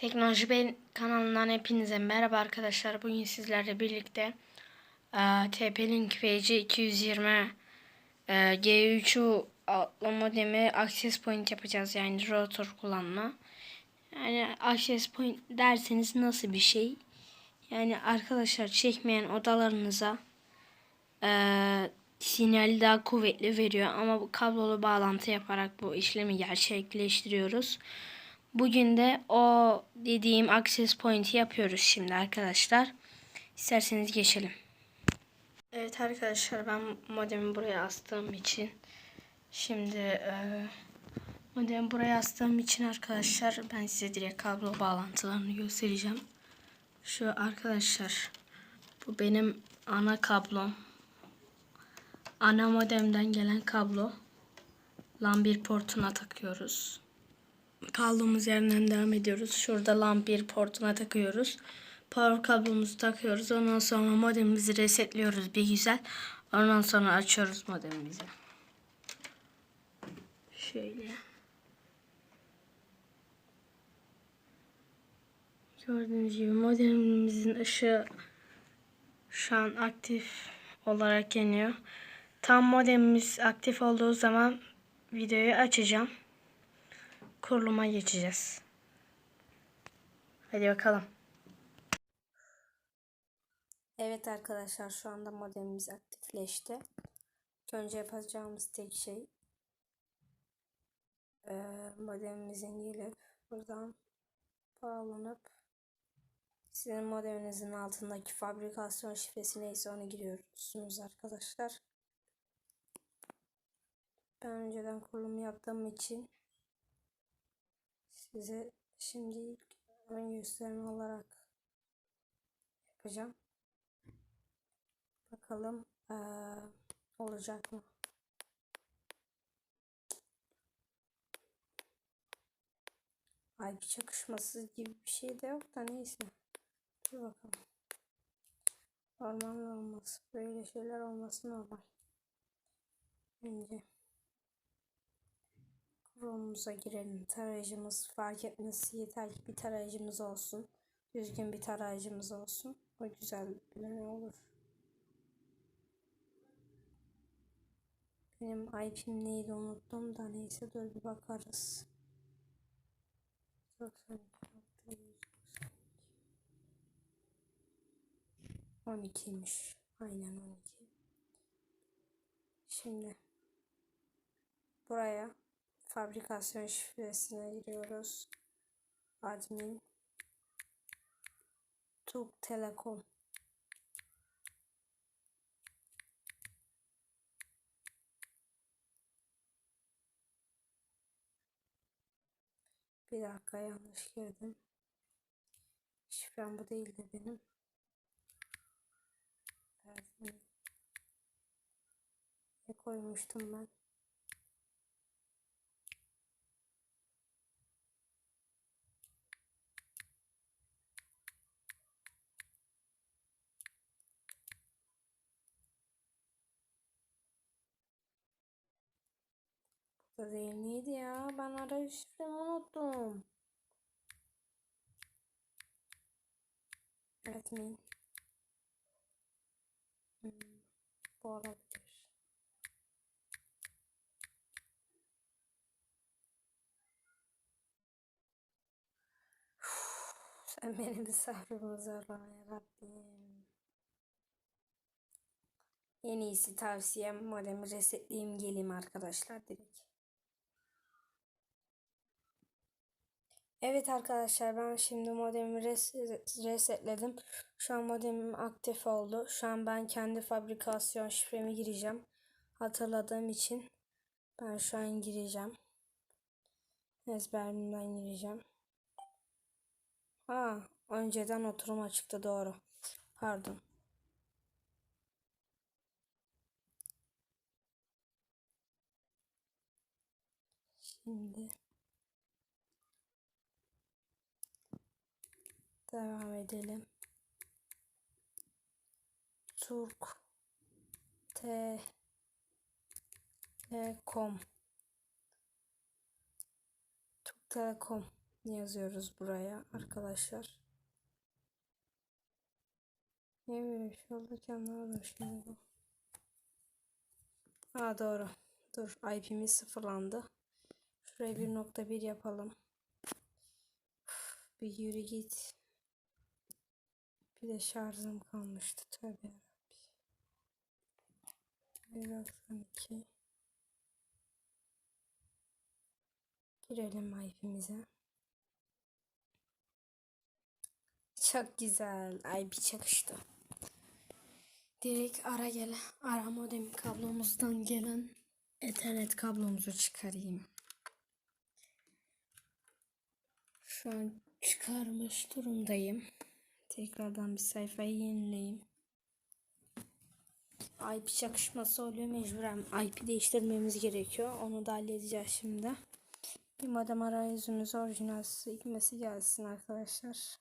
Teknoloji Bey kanalından hepinize merhaba arkadaşlar. Bugün sizlerle birlikte e, TP-Link VC220 e, G3'ü adlı modemi access point yapacağız. Yani router kullanma. Yani access point derseniz nasıl bir şey? Yani arkadaşlar çekmeyen odalarınıza e, sinyali daha kuvvetli veriyor. Ama bu kablolu bağlantı yaparak bu işlemi gerçekleştiriyoruz. Bugün de o dediğim access point'i yapıyoruz şimdi arkadaşlar. İsterseniz geçelim. Evet arkadaşlar ben modemi buraya astığım için şimdi e, modemi buraya astığım için arkadaşlar ben size direkt kablo bağlantılarını göstereceğim. Şu arkadaşlar bu benim ana kablom. Ana modemden gelen kablo. LAN bir portuna takıyoruz kaldığımız yerden devam ediyoruz. Şurada LAN bir portuna takıyoruz. Power kablomuzu takıyoruz. Ondan sonra modemimizi resetliyoruz bir güzel. Ondan sonra açıyoruz modemimizi. Şöyle. Gördüğünüz gibi modemimizin ışığı şu an aktif olarak yanıyor. Tam modemimiz aktif olduğu zaman videoyu açacağım kuruluma geçeceğiz. Hadi bakalım. Evet arkadaşlar şu anda modemimiz aktifleşti. Önce yapacağımız tek şey e, modemimizin gelip buradan bağlanıp sizin modeminizin altındaki fabrikasyon şifresi neyse onu giriyorsunuz arkadaşlar. Ben önceden kurulum yaptığım için size şimdi ilk ön gösterme olarak yapacağım. Bakalım ee, olacak mı? Ay bir çakışması gibi bir şey de yok da neyse. Dur bakalım. Normal olması. Böyle şeyler olması normal. Önce Chrom'umuza girelim. Tarayıcımız fark etmesi yeter ki bir tarayıcımız olsun. Düzgün bir tarayıcımız olsun. O güzel ne olur. Benim IP'm neydi unuttum da neyse dur bir bakarız. 12'ymiş. Aynen 12. Şimdi buraya fabrikasyon şifresine giriyoruz. Admin Türk Telekom Bir dakika yanlış girdim. Şifrem bu değildi benim. Evet. Ne koymuştum ben? Değil miydi ya? Ben arayüz şifremi unuttum. Evet mi? Hmm, bu olabilir. Sen benim bir sabrımı zorlama yarabbim. En iyisi tavsiyem modemi resetleyeyim geleyim arkadaşlar direkt. Evet arkadaşlar ben şimdi modemi res resetledim. Şu an modemim aktif oldu. Şu an ben kendi fabrikasyon şifremi gireceğim. Hatırladığım için ben şu an gireceğim. Ezberimden gireceğim. Ha, önceden oturum açıktı doğru. Pardon. Şimdi Devam edelim. Turk Telekom Türk Telekom yazıyoruz buraya arkadaşlar. Niye böyle bir şey oldu ki anlamadım şimdi bu. Ha doğru. Dur IP'miz sıfırlandı. Şuraya 1.1 yapalım. Uf, bir yürü git. Bir de şarjım kalmıştı. Tövbe yarabbim. 192 Girelim IP'mize. Çok güzel. IP çakıştı. Direkt ara gele ara modem kablomuzdan gelen Ethernet kablomuzu çıkarayım. Şu an çıkarmış durumdayım. Tekrardan bir sayfayı yenileyim. IP çakışması oluyor mecburen. IP değiştirmemiz gerekiyor. Onu da halledeceğiz şimdi. Bir modem arayüzümüz orijinal sekmesi gelsin arkadaşlar.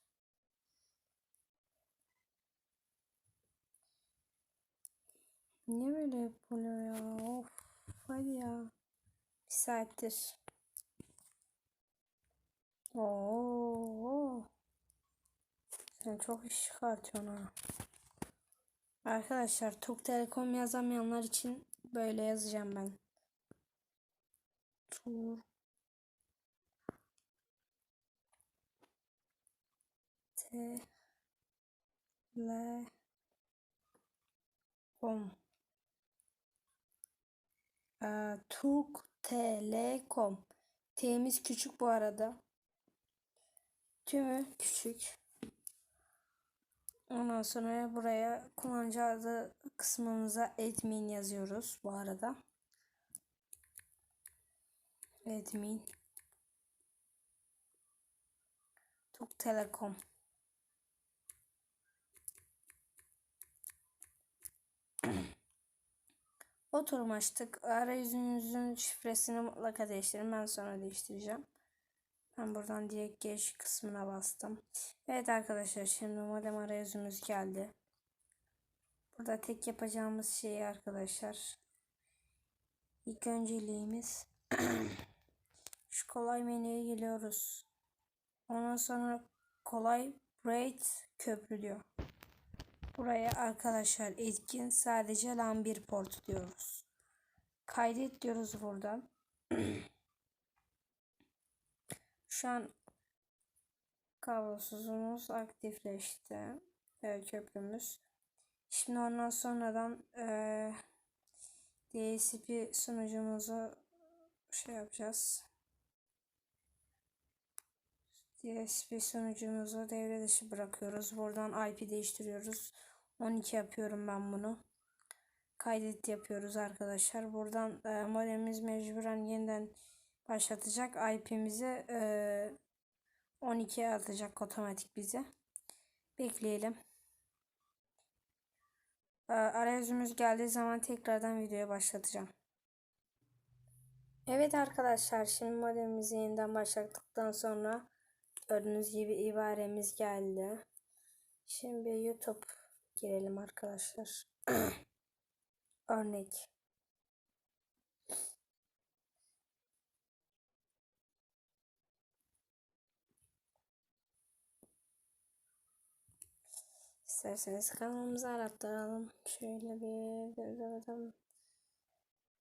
Niye böyle yapılıyor ya? Of hadi ya. Bir saattir. Oo. Sen çok iş çıkartıyorsun ha. Arkadaşlar Türk Telekom yazamayanlar için böyle yazacağım ben. Tur Telekom ee, Türk Telekom T'miz küçük bu arada. Tümü küçük. Ondan sonra buraya kullanıcı adı kısmımıza admin yazıyoruz bu arada. Admin. Türk Telekom. Oturum açtık. Arayüzünüzün şifresini mutlaka değiştirin. Ben sonra değiştireceğim. Ben buradan direkt giriş kısmına bastım. Evet arkadaşlar şimdi modem arayüzümüz geldi. Burada tek yapacağımız şey arkadaşlar. İlk önceliğimiz şu kolay menüye geliyoruz. Ondan sonra kolay braid köprü diyor. Buraya arkadaşlar etkin sadece LAN 1 port diyoruz. Kaydet diyoruz buradan. Şu an kablosuzumuz aktifleşti. Evet, köprümüz. Şimdi ondan sonradan e, DSP sunucumuzu şey yapacağız. DSP sunucumuzu devre dışı bırakıyoruz. Buradan IP değiştiriyoruz. 12 yapıyorum ben bunu. Kaydet yapıyoruz arkadaşlar. Buradan e, modemimiz mecburen yeniden başlatacak. IP'mizi e, 12'ye atacak otomatik bize. Bekleyelim. E, arayüzümüz geldiği zaman tekrardan videoya başlatacağım. Evet arkadaşlar şimdi modemimizi yeniden başlattıktan sonra gördüğünüz gibi ibaremiz geldi. Şimdi YouTube girelim arkadaşlar. Örnek. İsterseniz kanalımızı arattıralım. Şöyle bir atalım.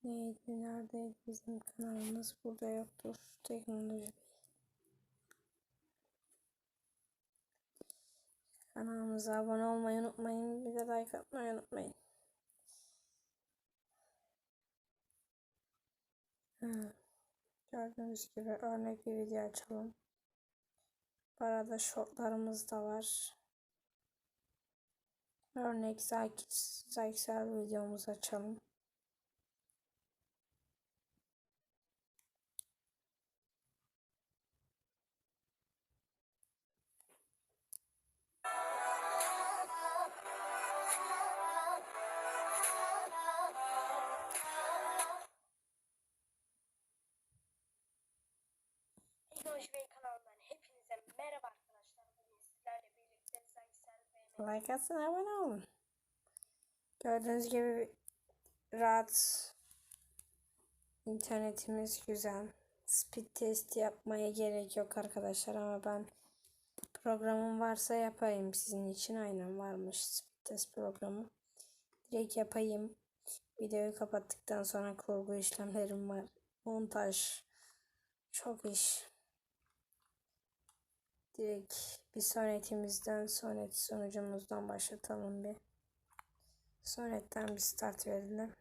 Neydi? Neredeydi bizim kanalımız? Burada yoktur. Teknoloji Kanalımıza abone olmayı unutmayın. Bir de like atmayı unutmayın. Hmm. Gördüğünüz gibi örnek bir video açalım. Bu arada shortlarımız da var. Örnek Zayksel videomuzu açalım. Teknoloji Bey kanalından hepinize merhaba arkadaşlar. Bugün sizlerle birlikte Zaysel ve Like atın abone olun. Gördüğünüz gibi rahat internetimiz güzel. speed test yapmaya gerek yok arkadaşlar ama ben programım varsa yapayım. Sizin için aynen varmış speed test programı. Direkt yapayım. Videoyu kapattıktan sonra kurgu işlemlerim var. Montaj. Çok iş direkt bir sonetimizden sonet sonucumuzdan başlatalım bir sonetten bir start verelim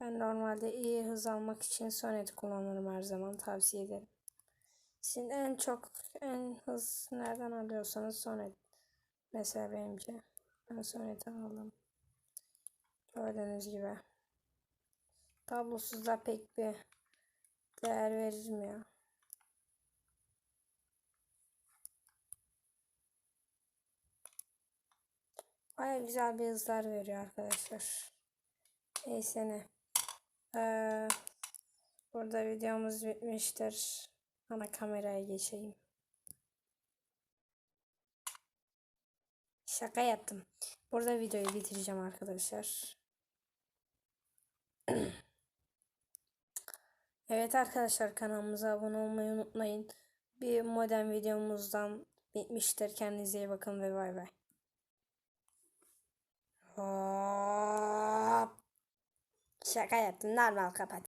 ben normalde iyi hız almak için Sonet kullanırım her zaman tavsiye ederim. Sizin en çok en hız nereden alıyorsanız Sonet. Mesela benimki. Ben Sonet'i aldım. Gördüğünüz gibi. Tablosuzda pek bir değer verilmiyor. Baya güzel bir hızlar veriyor arkadaşlar. Neyse ne. Ee, burada videomuz bitmiştir. Ana kameraya geçeyim. Şaka yaptım. Burada videoyu bitireceğim arkadaşlar. evet arkadaşlar kanalımıza abone olmayı unutmayın. Bir modern videomuzdan bitmiştir. Kendinize iyi bakın ve bay bay. Hop. Şaka yaptım. Normal kapat.